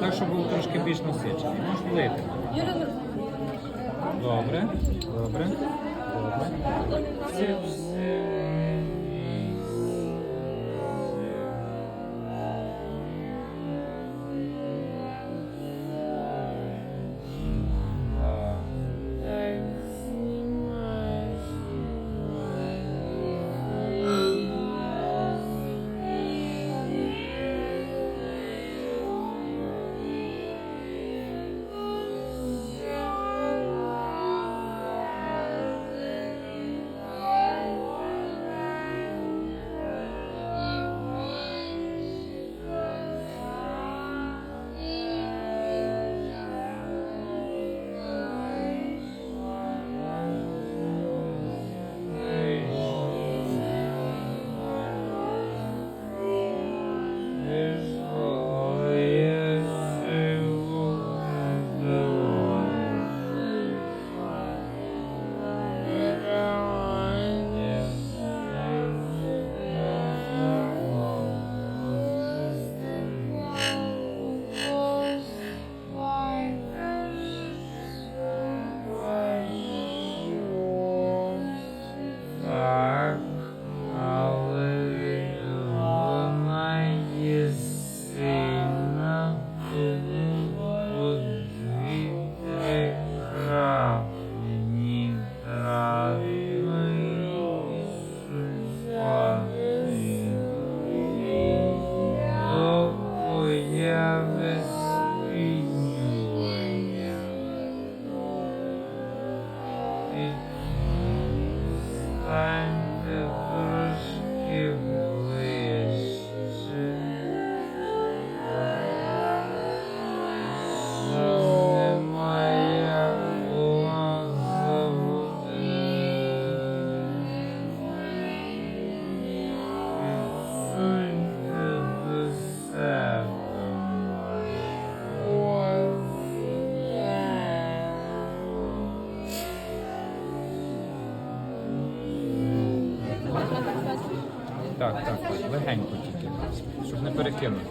Так, щоб був трошки більш насичений. Можеш влити. Добре, Добре, добре, добре. It's Так, так, легенько тільки, щоб не перекинути.